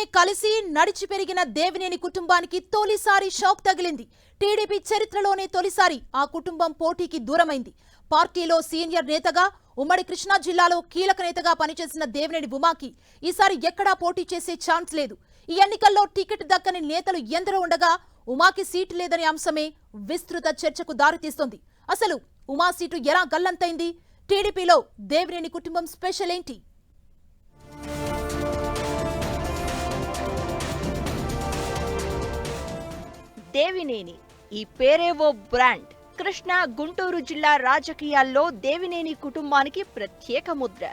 పుట్టగానే కలిసి నడిచి పెరిగిన దేవినేని కుటుంబానికి తొలిసారి షాక్ తగిలింది. టీడీపీ చరిత్రలోనే తొలిసారి ఆ కుటుంబం పోటీకి దూరమైంది. పార్టీలో సీనియర్ నేతగా ఉమ్మడి కృష్ణా జిల్లాలో కీలక నేతగా పనిచేసిన దేవినేని ఉమాకి ఈసారి ఎక్కడా పోటీ చేసే ఛాన్స్ లేదు. ఈ ఎన్నికల్లో టికెట్ దక్కని నేతలు ఎందరో ఉండగా ఉమాకి సీటు లేదనే అంశమే విస్తృత చర్చకు దారితీస్తోంది. అసలు ఉమా సీటు ఎలా గల్లంతైంది? టీడీపీలో దేవినేని కుటుంబం స్పెషల్ ఏంటి దేవినేని. ఈ పేరే ఓ బ్రాండ్. కృష్ణ గుంటూరు జిల్లా రాజకీయాల్లో దేవినేని కుటుంబానికి ప్రత్యేక ముద్ర.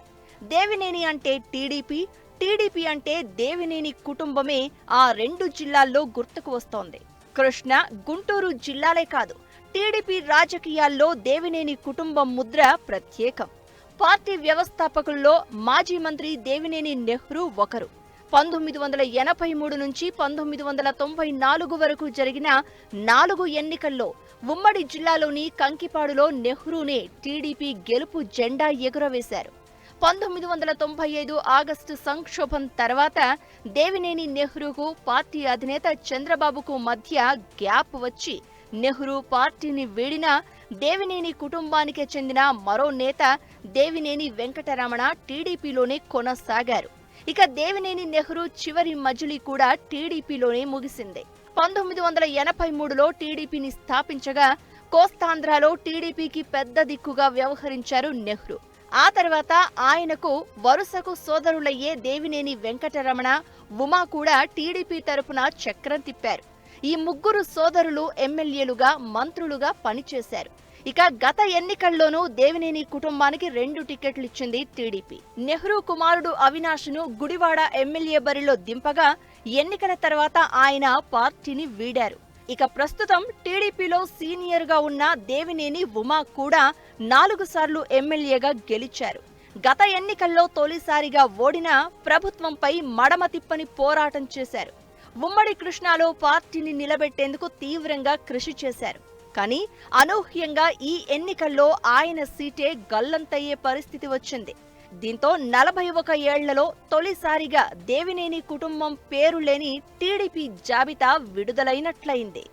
దేవినేని అంటే టీడీపీ టీడీపీ అంటే దేవినేని కుటుంబమే ఆ రెండు జిల్లాల్లో గుర్తుకు వస్తోంది. కృష్ణ గుంటూరు జిల్లాలే కాదు టీడీపీ రాజకీయాల్లో దేవినేని కుటుంబం ముద్ర ప్రత్యేకం. పార్టీ వ్యవస్థాపకుల్లో మాజీ మంత్రి దేవినేని నెహ్రూ ఒకరు. పంతొమ్మిది వందల ఎనభై మూడు నుంచి పంతొమ్మిది వందల తొంభై నాలుగు వరకు జరిగిన నాలుగు ఎన్నికల్లో ఉమ్మడి జిల్లాలోని కంకిపాడులో నెహ్రూనే టీడీపీ గెలుపు జెండా ఎగురవేశారు. పంతొమ్మిది వందల తొంభై ఐదు ఆగస్టు సంక్షోభం తర్వాత దేవినేని నెహ్రూకు పార్టీ అధినేత చంద్రబాబుకు మధ్య గ్యాప్ వచ్చి నెహ్రూ పార్టీని వీడిన దేవినేని కుటుంబానికి చెందిన మరో నేత దేవినేని వెంకటరమణ టీడీపీలోనే కొనసాగారు. ఇక దేవినేని నెహ్రూ చివరి మజిలీ కూడా టీడీపీలోనే ముగిసింది. పంతొమ్మిది వందల ఎనభై మూడులో టీడీపీని స్థాపించగా కోస్తాంధ్రలో టీడీపీకి పెద్ద దిక్కుగా వ్యవహరించారు నెహ్రూ. ఆ తర్వాత ఆయనకు వరుసకు సోదరులయ్యే దేవినేని వెంకటరమణ ఉమా కూడా టీడీపీ తరపున చక్రం తిప్పారు. ఈ ముగ్గురు సోదరులు ఎమ్మెల్యేలుగా మంత్రులుగా పనిచేశారు. ఇక గత ఎన్నికల్లోనూ దేవినేని కుటుంబానికి రెండు టికెట్లు ఇచ్చింది టీడీపీ. నెహ్రూ కుమారుడు అవినాష్ను గుడివాడ ఎమ్మెల్యే బరిలో దింపగా ఎన్నికల తర్వాత ఆయన పార్టీని వీడారు. ఇక ప్రస్తుతం టీడీపీలో సీనియర్గా ఉన్న దేవినేని ఉమా కూడా నాలుగు సార్లు ఎమ్మెల్యేగా గెలిచారు. గత ఎన్నికల్లో తొలిసారిగా ఓడిన ప్రభుత్వంపై మడమ తిప్పని పోరాటం చేశారు. ఉమ్మడి కృష్ణాలో పార్టీని నిలబెట్టేందుకు తీవ్రంగా కృషి చేశారు. కానీ అనూహ్యంగా ఈ ఎన్నికల్లో ఆయన సీటే గల్లంతయ్యే పరిస్థితి వచ్చింది. దీంతో నలభై ఒక ఏళ్ళలో తొలిసారిగా దేవినేని కుటుంబం పేరు లేని టీడీపీ జాబితా విడుదలైనట్లయింది.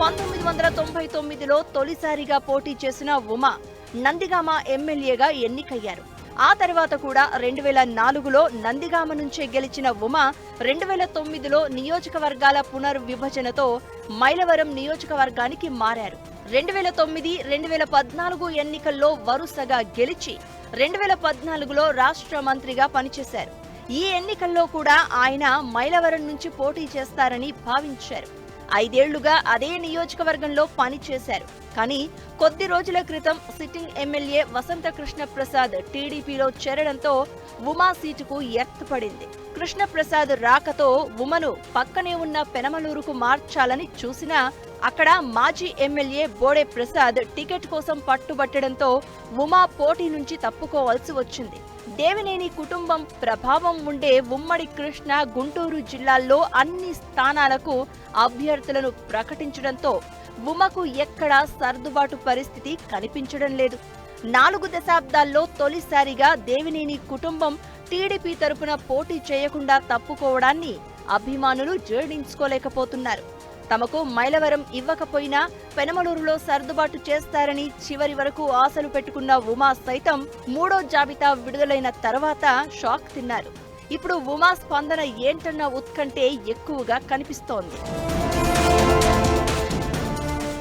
పంతొమ్మిది వందల తొంభై తొమ్మిదిలో తొలిసారిగా పోటీ చేసిన ఉమా నందిగామ ఎమ్మెల్యేగా ఎన్నికయ్యారు. ఆ తర్వాత కూడా రెండు వేల నాలుగులో నందిగామ నుంచే గెలిచిన ఉమ రెండు వేల తొమ్మిదిలో నియోజకవర్గాల పునర్విభజనతో మైలవరం నియోజకవర్గానికి మారారు. రెండు వేల తొమ్మిది రెండు వేల పద్నాలుగు ఎన్నికల్లో వరుసగా గెలిచి రెండు వేల పద్నాలుగులో రాష్ట్ర మంత్రిగా పనిచేశారు. ఈ ఎన్నికల్లో కూడా ఆయన మైలవరం నుంచి పోటీ చేస్తారని భావించారు. ఐదేళ్ళుగా అదే నియోజకవర్గంలో పనిచేశారు. కానీ కొద్ది రోజుల క్రితం సిట్టింగ్ ఎమ్మెల్యే వసంత కృష్ణ ప్రసాద్ టీడీపీలో చేరడంతో ఉమా సీటుకు ఎత్తపడింది కృష్ణప్రసాద్ రాకతో ఉమను పక్కనే ఉన్న పెనమలూరుకు మార్చాలని చూసినా అక్కడ మాజీ ఎమ్మెల్యే బోడే ప్రసాద్ టికెట్ కోసం పట్టుబట్టడంతో ఉమా పోటీ నుంచి తప్పుకోవాల్సి వచ్చింది. దేవినేని కుటుంబం ప్రభావం ఉండే ఉమ్మడి కృష్ణ గుంటూరు జిల్లాల్లో అన్ని స్థానాలకు అభ్యర్థులను ప్రకటించడంతో ఉమకు ఎక్కడా సర్దుబాటు పరిస్థితి కనిపించడం లేదు. నాలుగు దశాబ్దాల్లో తొలిసారిగా దేవినేని కుటుంబం టీడీపీ తరపున పోటీ చేయకుండా తప్పుకోవడాన్ని అభిమానులు జీర్ణించుకోలేకపోతున్నారు తమకు మైలవరం ఇవ్వకపోయినా పెనమలూరులో సర్దుబాటు చేస్తారని చివరి వరకు ఆశలు పెట్టుకున్న ఉమా సైతం మూడో జాబితా విడుదలైన తర్వాత షాక్ తిన్నారు. ఇప్పుడు ఉమా స్పందన ఏంటన్న ఉత్కంఠే ఎక్కువగా కనిపిస్తోంది.